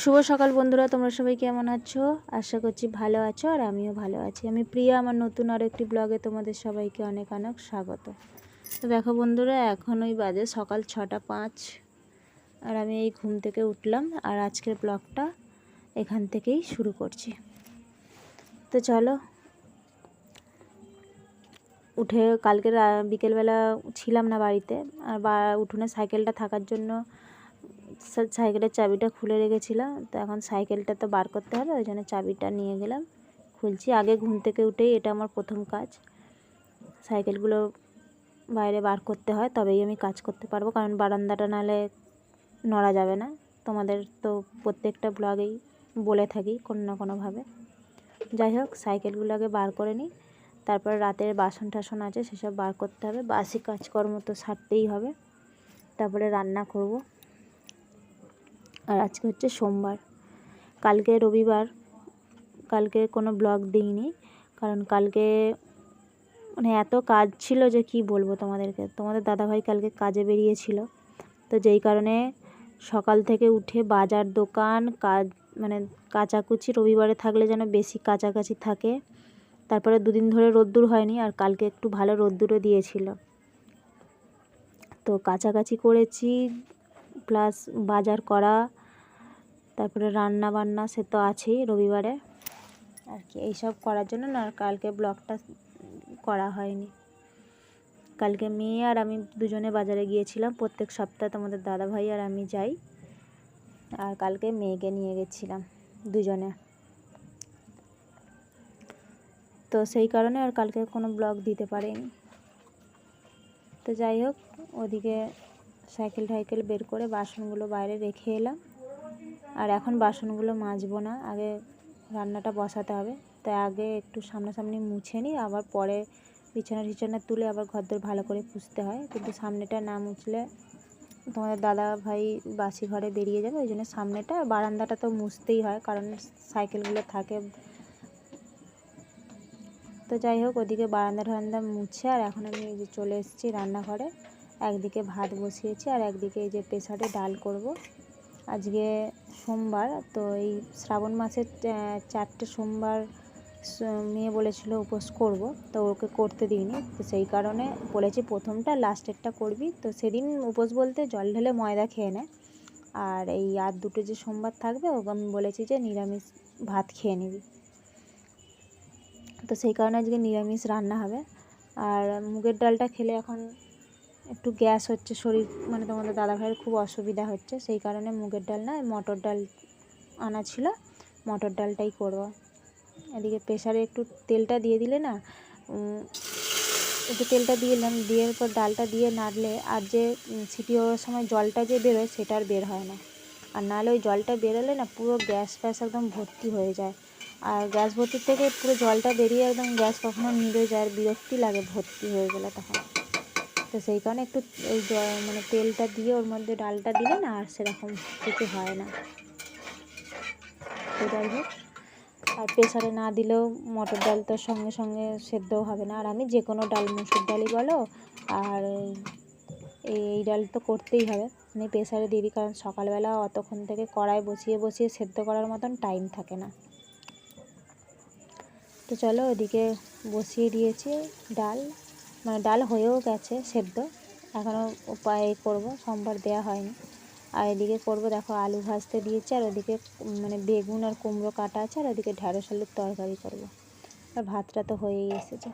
শুভ সকাল বন্ধুরা, তোমরা সবাই কেমন আছো? আশা করছি ভালো আছো আর আমিও ভালো আছি। আমি প্রিয়া, আমার নতুন আর একটি ব্লগে তোমাদের সবাইকে অনেক অনেক স্বাগত। তো দেখো বন্ধুরা, এখন ওই বাজে সকাল ছটা পাঁচ আর আমি এই ঘুম থেকে উঠলাম আর আজকের ব্লগটা এখান থেকেই শুরু করছি। তো চলো, উঠে কালকে বিকেলবেলা ছিলাম না বাড়িতে আর বা উঠোনে সাইকেলটা থাকার জন্য সাইকেলের চাবিটা খুলে রেখেছিলাম। তো এখন সাইকেলটা তো বার করতে হবে, ওই জন্য চাবিটা নিয়ে গেলাম। খুলছি, আগে ঘুম থেকে উঠেই এটা আমার প্রথম কাজ। সাইকেলগুলো বাইরে বার করতে হয়, তবেই আমি কাজ করতে পারব। কারণ বারান্দাটা নালে নড়া যাবে না। তোমাদের তো প্রত্যেকটা ব্লগেই বলে থাকি কোনো না কোনোভাবে। যাই হোক, সাইকেলগুলো আগে বার করে নিই। তারপর রাতের বাসন টাসন আছে, সেসব বার করতে হবে। বাসি কাজকর্ম তো সারতেই হবে। তারপরে রান্না করব। আর আজকে হচ্ছে সোমবার। কালকে রবিবার, কালকে কোনো ব্লগ দিইনি, কারণ কালকে মানে এত কাজ ছিল যে কি বলব তোমাদেরকে। তোমাদের দাদাভাই কালকে কাজে বেরিয়েছিল, তো যেই কারণে সকাল থেকে উঠে বাজার দোকান, কাজ মানে কাচাকুচি রবিবারে থাকলে যেন বেশি কাছাকাছি থাকে। তারপরে দুদিন ধরে রোদ্দুর হয়নি আর কালকে একটু ভালো রোদ্দুরও দিয়েছিল। তো কাছাকাছি করেছি প্লাস বাজার করা, তারপরে রান্না বান্না সে তো আছেই রবিবারে। আর কি, এইসব করার জন্য না কালকে ব্লগটা করা হয়নি। কালকে মেয়ে আর আমি দুজনে বাজারে গিয়েছিলাম। প্রত্যেক সপ্তাহে তোমাদের দাদা ভাই আর আমি যাই। আর কালকে মেয়েকে নিয়ে গেছিলাম দুজনে। তো সেই কারণে আর কালকে কোনো ব্লগ দিতে পারিনি। তো যাই হোক, ওদিকে সাইকেল টাইকেল বের করে বাসনগুলো বাইরে রেখে এলাম। আর এখন বাসনগুলো মাজবো না, আগে রান্নাটা বসাতে হবে। তাই আগে একটু সামনাসামনি মুছে নিই, আবার পরে বিছানা টিছানা তুলে আবার ঘরদোর ভালো করে পুষতে হয়। কিন্তু সামনেটা না মুছলে তোমাদের দাদা ভাই বাসি ঘরে বেরিয়ে যাবে, ওই জন্য সামনেটা বারান্দাটা তো মুছতেই হয়, কারণ সাইকেলগুলো থাকে। তো যাই হোক, ওদিকে বারান্দা টারান্দা মুছে, আর এখন আমি চলে এসেছি রান্নাঘরে। একদিকে ভাত বসিয়েছি আর একদিকে এই যে প্রেসারে ডাল করব। আজকে সোমবার, তো এই শ্রাবণ মাসের চারটে সোমবার মেয়ে বলেছিল উপোস করব, তো ওকে করতে দিইনি। তো সেই কারণে বলেছি প্রথমটা লাস্টেরটা করবি। তো সেদিন উপোস বলতে জল ঢেলে ময়দা খেয়ে নেয় আর এই আর দুটো যে সোমবার থাকবে, ওকে আমি বলেছি যে নিরামিষ ভাত খেয়ে নিবি। তো সেই কারণে আজকে নিরামিষ রান্না হবে। আর মুগের ডালটা খেলে এখন একটু গ্যাস হচ্ছে, শরীর মানে তোমাদের দাদা ভাইয়ের খুব অসুবিধা হচ্ছে, সেই কারণে মুগের ডাল না, মটর ডাল আনা ছিল, মটর ডালটাই করব। এদিকে প্রেশারে একটু তেলটা দিয়ে দিলে না একটু তেলটা দিলাম, দিয়ে পর ডালটা দিয়ে নাড়লে আর যে সিটি হওয়ার সময় জলটা যে বেরোয় সেটা আর বের হয় না। আর নাহলে ওই জলটা বেরোলে না পুরো গ্যাস ফ্যাস একদম ভর্তি হয়ে যায়। আর গ্যাস ভর্তির থেকে পুরো জলটা বেরিয়ে একদম গ্যাস কখনো নিভে যায় আর বিরক্তি লাগে, ভর্তি হয়ে গেলে তখন। তো সেই কারণে একটু ওই মানে তেলটা দিয়ে ওর মধ্যে ডালটা দিলে না আর সেরকম কিছু হয় না। যাই হোক, আর প্রেশারে না দিলেও মটর ডাল তো সঙ্গে সঙ্গে সেদ্ধও হবে না। আর আমি যে কোনো ডাল, মুসুর ডালই বলো, আর এই ডাল তো করতেই হবে। প্রেসারে দিয়ে দিই, কারণ সকালবেলা অতক্ষণ থেকে কড়াই বসিয়ে বসিয়ে সেদ্ধ করার মতন টাইম থাকে না। তো চলো ওদিকে বসিয়ে দিয়েছি ডাল। মানে ডাল হয়েও গেছে, সেদ্ধ। এখনও উপায় করব, সোমবার দেওয়া হয়নি। আর এদিকে করব, দেখো আলু ভাজতে দিয়েছি, আর ওদিকে মানে বেগুন আর কুমড়ো কাটা আছে, আর ওদিকে ঢ্যাঁড়স আলুর তরকারি করব। আর ভাতটা তো হয়েই এসেছে।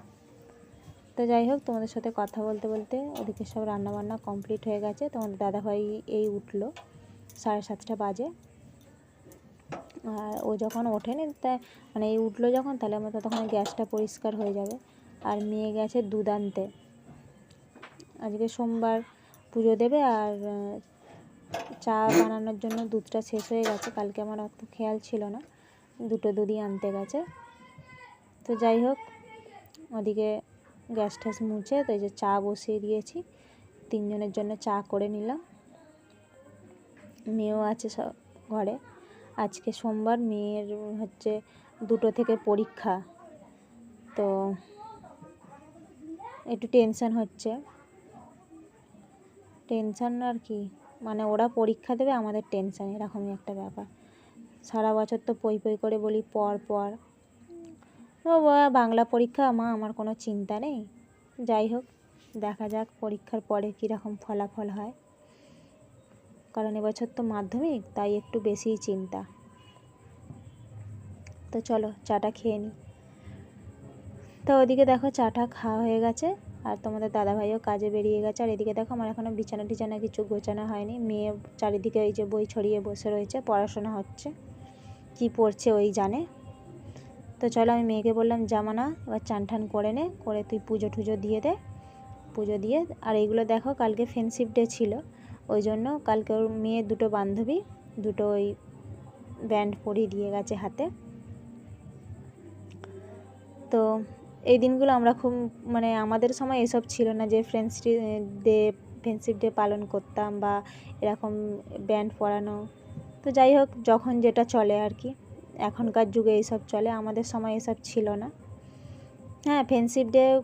তো যাই হোক, তোমাদের সাথে কথা বলতে বলতে ওদিকে সব রান্নাবান্না কমপ্লিট হয়ে গেছে। তোমাদের দাদাভাই এই উঠল সাড়ে সাতটা বাজে। আর ও যখন ওঠেনি, তা মানে এই উঠল যখন, তাহলে আমার ততক্ষণ গ্যাসটা পরিষ্কার হয়ে যাবে। আর মেয়ে গেছে দুধ আনতে আজকে সোমবার পুজো দেবে আর চা বানানোর জন্য দুধটা শেষ হয়ে গেছে। কালকে আমার অত খেয়াল ছিল না। দুটো দুধই আনতে গেছে। তো যাই হোক, ওদিকে গ্যাস ট্যাস মুছে তো এই যে চা বসিয়ে দিয়েছি। তিনজনের জন্য চা করে নিলাম। মেয়েও আছে সব ঘরে। আজকে সোমবার মেয়ের হচ্ছে দুটো থেকে পরীক্ষা। তো একটু টেনশান হচ্ছে। টেনশান আর কি? মানে ওরা পরীক্ষা দেবে, আমাদের টেনশন এরকমই একটা ব্যাপার। সারা বছর তো পই পই করে বলি, পর পর। ও বাংলা পরীক্ষা? মা, আমার কোনো চিন্তা নেই। যাই হোক, দেখা যাক পরীক্ষার পরে কীরকম ফলাফল হয়। কারণ এবছর তো মাধ্যমিক, তাই একটু বেশিই চিন্তা। তো চলো, চাটা খেয়ে নিই তো ওদিকে দেখো চাটা খাওয়া হয়ে গেছে, আর তোমাদের দাদাভাইও কাজে বেরিয়ে গেছে। আর এদিকে দেখো আমার এখনও বিছানা টিছানা কিছু গোছানো হয়নি। মেয়ে চারিদিকে ওই যে বই ছড়িয়ে বসে রয়েছে, পড়াশোনা হচ্ছে। কি পড়ছে ওই জানে। তো চলো আমি মেয়েকে বললাম জামা না এবার চান টান করে নে, করে তুই পুজো টুজো দিয়ে দে। পুজো দিয়ে, আর এইগুলো দেখো কালকে ফ্রেন্ডশিপ ডে ছিল। ওই জন্য কালকে ওর মেয়ের দুটো বান্ধবী, দুটো ওই ব্যান্ড পরিয়ে দিয়ে গেছে হাতে। তো এই দিনগুলো আমরা খুব মানে আমাদের সময় এসব ছিল না যে ফ্রেন্ডস ডে ফ্রেন্ডশিপ ডে পালন করতাম বা এরকম ব্যান্ড পরানো তো যাই হোক, যখন যেটা চলে আর কি, এখনকার যুগে এইসব চলে, আমাদের সময় এসব ছিল না। হ্যাঁ ফ্রেন্ডশিপ ডে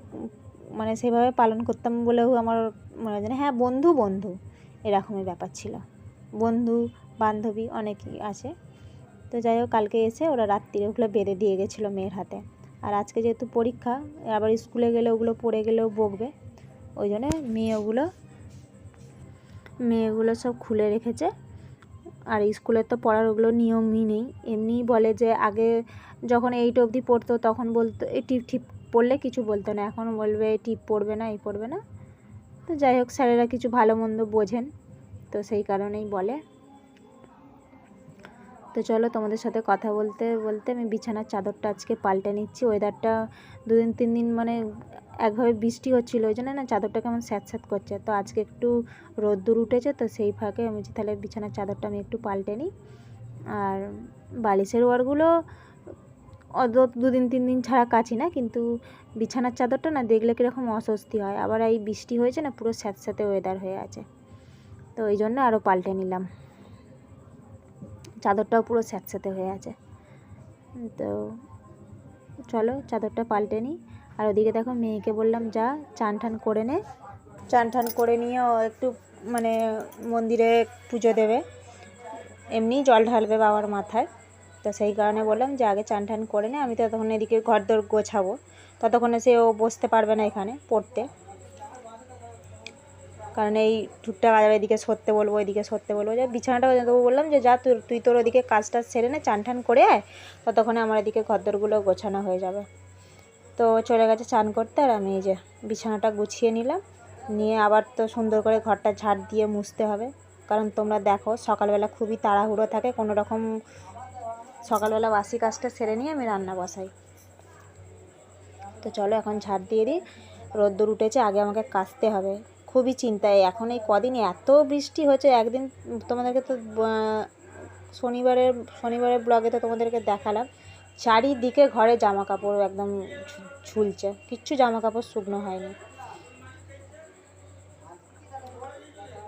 মানে সেভাবে পালন করতাম বলেও আমার মনে হয় হ্যাঁ বন্ধু বন্ধু এরকমই ব্যাপার ছিল। বন্ধু, বান্ধবী অনেকই আছে। তো যাই হোক, কালকে এসে ওরা রাত্রিরে ওগুলো বেঁধে দিয়ে গেছিল মেয়ের হাতে। আর আজকে যেহেতু পরীক্ষা, আবার স্কুলে গেলে ওগুলো পড়ে গেলেও বকবে। ওই জন্যে মেয়ে ওগুলো মেয়েগুলো সব খুলে রেখেছে। আর স্কুলের তো পড়ার ওগুলো নিয়মই নেই। এমনিই বলে যে আগে যখন এইট অবধি পড়তো তখন বলতো, এই টিপ টিপ পড়লে কিছু বলতো না। এখন বলবে টিপ পড়বে না, এই পড়বে না। তো যাই হোক, স্যারেরা কিছু ভালো মন্দ বোঝেন। তো সেই কারণেই বলে। তো চলো তোমাদের সাথে কথা বলতে বলতে আমি বিছানার চাদরটা আজকে পাল্টে নিচ্ছি। ওয়েদারটা দুদিন, তিন দিন মানে একভাবে বৃষ্টি হচ্ছিল, ওই জন্য না চাদরটা কেমন স্যাঁত স্যাঁত করছে। তো আজকে একটু রোদ্দুর উঠেছে, তো সেই ফাঁকে আমি তাহলে বিছানার চাদরটা আমি একটু পাল্টে নিই। আর বালিশের ওয়ারগুলো অত দুদিন, তিন দিন ছাড়া কাছি না, কিন্তু বিছানার চাদরটা না দেখলে কীরকম অস্বস্তি হয়। আবার এই বৃষ্টি হয়েছে না, পুরো স্যাঁতস্যাঁতে ওয়েদার হয়ে আছে। তো ওই জন্য আরও পাল্টে নিলাম। চাদরটাও পুরো স্যাঁতস্যাঁতে হয়ে আছে। তো চলো চাদরটা পাল্টে নিই। আর ওদিকে দেখো মেয়েকে বললাম, যা, চান টান করে নে। চান টান করে নিয়ে একটু মানে মন্দিরে পুজো দেবে। এমনিই জল ঢালবে বাবার মাথায়। তো সেই কারণে বললাম যে, আগে চান টান করে নে, আমি ততক্ষণ এদিকে ঘর দর গোছাবো। ততক্ষণে সে ও বসতে পারবে না এখানে পড়তে। কারণ এই ঠুটটা বাজাবে এদিকে সরতে বলব এদিকে সরতে বলব। যে বিছানাটা তবু বললাম যে যা তুই তোর ওদিকে কাজটা সেরে নে, চান টান করে আয়, ততক্ষণে আমার এদিকে ঘরদরগুলো গোছানো হয়ে যাবে। তো চলে গেছে চান করতে আর আমি এই যে বিছানাটা গুছিয়ে নিলাম। নিয়ে আবার তো সুন্দর করে ঘরটা ঝাড় দিয়ে মুছতে হবে। কারণ তোমরা দেখো সকালবেলা খুবই তাড়াহুড়ো থাকে, কোনো রকম সকালবেলা বাসি কাজটা সেরে নিয়ে আমি রান্না বসাই। তো চলো এখন ঝাড় দিয়ে দিই। রোদ্দুর উঠেছে, আগে আমাকে কাচতে হবে। খুবই চিন্তায়। এখন এই কদিন এত বৃষ্টি হচ্ছে একদিন তোমাদেরকে তো শনিবারের শনিবারের ব্লগে তো তোমাদেরকে দেখালাম। চারিদিকে ঘরে জামা কাপড় একদম ঝুলছে, কিচ্ছু জামা কাপড় শুকনো হয়নি।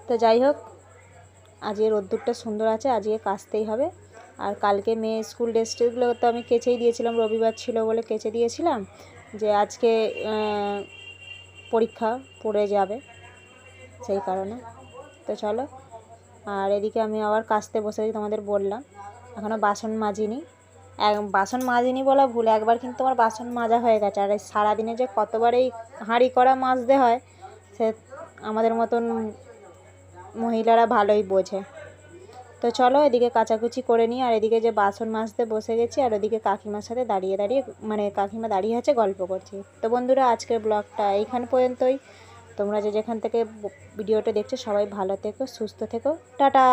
তো যাই হোক, আজকে রোদ্দুরটা সুন্দর আছে, আজকে কাচতেই হবে। আর কালকে মেয়ে স্কুল ড্রেসগুলো তো আমি কেচেই দিয়েছিলাম, রবিবার ছিল বলে কেচে দিয়েছিলাম যে আজকে পরীক্ষা পড়ে যাবে। সেই কারণে। তো চলো, আর এদিকে আমি আবার কাচতে বসেছি তোমাদের বললাম। এখনও বাসন মাজিনি। এক- বাসন মাজিনি বলা ভুল, একবার কিন্তু আমার বাসন মাজা হয়ে গেছে। আর সারাদিনে যে কতবার এই হাঁড়ি করা মাজতে হয়, সে আমাদের মতন মহিলারা ভালোই বোঝে। তো চলো, এদিকে কাচাকুচি করে নিই। আর এদিকে যে বাসন মাজতে বসে গেছি, আর ওদিকে কাকিমার সাথে দাঁড়িয়ে দাঁড়িয়ে মানে কাকিমা দাঁড়িয়ে আছে, গল্প করছি। তো বন্ধুরা, আজকের ব্লগটা এইখান পর্যন্তই। তোমরা যে যেখান থেকে ভিডিওটা দেখছ সবাই ভালো থেকো সুস্থ থেকো। টাটা!